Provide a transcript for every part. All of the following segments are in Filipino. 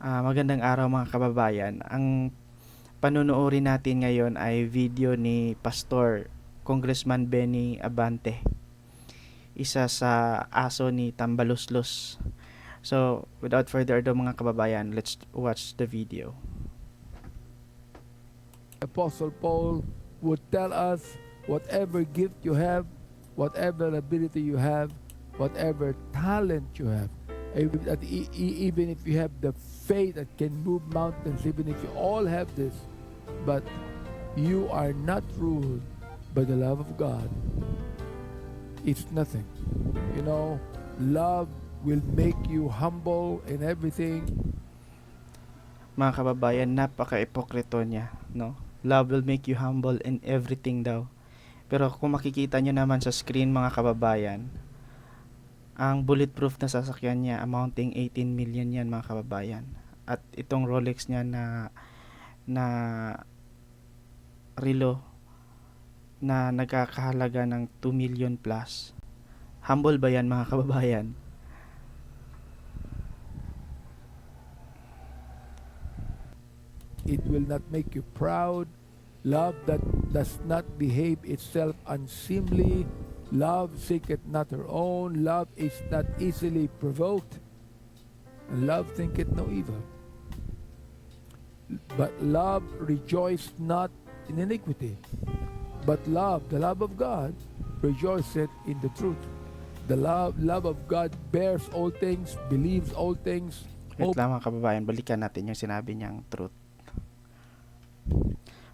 Ah, magandang araw mga kababayan. Ang panunuorin natin ngayon ay video ni Pastor Congressman Benny Abante. Isa sa aso ni Tambaluslos. So, without further ado mga kababayan, let's watch the video. Apostle Paul would tell us whatever gift you have, whatever ability you have, whatever talent you have, that e- e- even if you have the faith that can move mountains, even if you all have this, but you are not ruled by the love of God, it's nothing. You know, love will make you humble in everything. Mga kababayan, napaka-epokrito niya, no? Love will make you humble in everything daw. Pero kung makikita nyo naman sa screen mga kababayan, ang bulletproof na sasakyan niya amounting 18 million yan mga kababayan. At itong Rolex niya na na relo na nagkakahalaga ng 2 million plus. Humble ba yan mga kababayan? it will not make you proud. Love that does not behave itself unseemly. Love seeketh not her own. Love is not easily provoked. And love thinketh no evil. But love rejoiceth not in iniquity. But love, the love of God, rejoiceth in the truth. The love, love of God bears all things, believes all things, Wait lang mga kababayan, balikan natin yung sinabi niyang truth.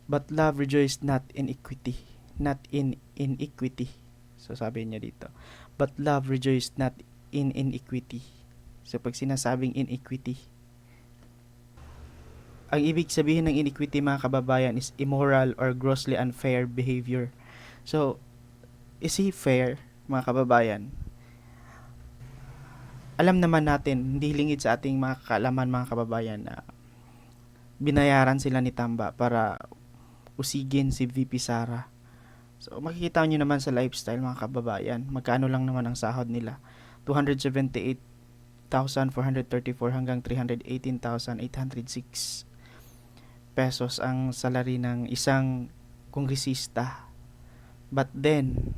But love rejoiced not in equity, not in iniquity. So sabi niya dito. But love rejoiced not in iniquity. So pag sinasabing iniquity, ang ibig sabihin ng iniquity mga kababayan is immoral or grossly unfair behavior. So, is he fair mga kababayan? alam naman natin, hindi lingid sa ating mga kaalaman mga kababayan na binayaran sila ni Tamba para usigin si VP Sara. So makikita nyo naman sa lifestyle mga kababayan, magkano lang naman ang sahod nila. 278,434 hanggang 318,806 pesos ang salary ng isang kongresista. But then,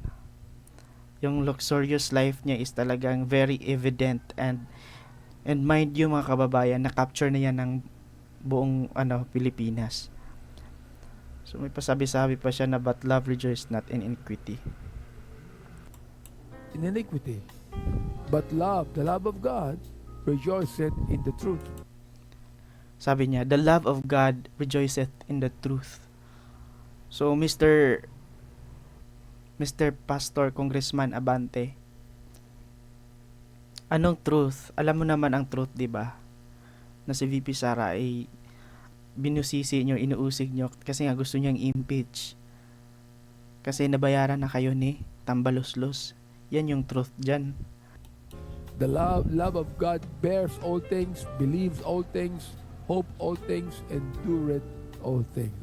yung luxurious life niya is talagang very evident and and mind you mga kababayan na capture na yan ng buong ano Pilipinas so may pasabi-sabi pa siya na but love rejoices not in iniquity in iniquity. But love, the love of God, rejoiceth in the truth. sabi niya the love of God rejoiceth in the truth so Mr. Mr. Pastor Congressman Abante anong truth alam mo naman ang truth di ba na si VP Sara ay binusisi nyo, inuusig nyo kasi nga gusto niyang impeach. Kasi nabayaran na kayo ni Tambaluslos. Yan yung truth dyan. The love, love of God bears all things, believes all things, hope all things, endureth all things.